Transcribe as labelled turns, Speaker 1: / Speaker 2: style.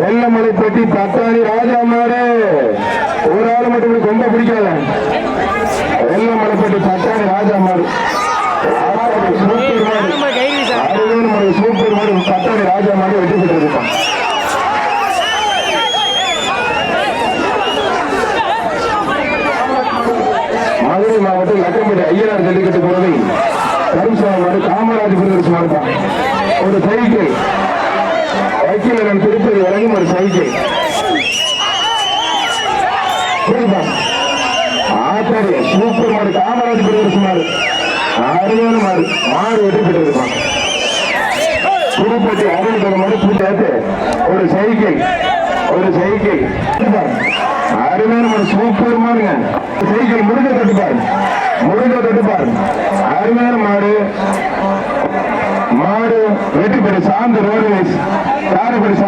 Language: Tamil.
Speaker 1: வெள்ளமலைப்பட்டி பத்தாணி ராஜா மாறு ஒரு ஆள் மட்டும் இப்படி கொம்ப பிடிக்காத வெள்ளமலைப்பட்டி பத்தாணி ராஜா மாறு சூப்பர் மாடு பத்தாணி ராஜா மாடு வெற்றி பெற்றிருப்பான் மதுரை மாவட்டம் லக்கம்பட்டி ஐயனார் ஜல்லிக்கட்டு போறதை. கரும்சாமி மாடு காமராஜ் பிரதர்ஸ் மாடுதான் ஒரு சைக்கிள். வக்கீலன் திருப்பதி வரையும் ஒரு சைக்கிள். புரியுதா? ஆச்சாரிய சூப்பர் மாடு காமராஜ் பிரதர்ஸ் மாடு. அருமையான மாடு. மாடு வெற்றி பெற்றிருப்பான். புதுப்பட்டி அருள் மாடு பூட்டாத்து ஒரு சைக்கிள். ஒரு சைக்கிள். அருமையான மாடு. சூப்பர் மாடுங்க. சைக்கிள் முருகை தட்டுப்பார். முருகை தட்டுப்பார். அருமையான மாடு ரோடு வெற்றி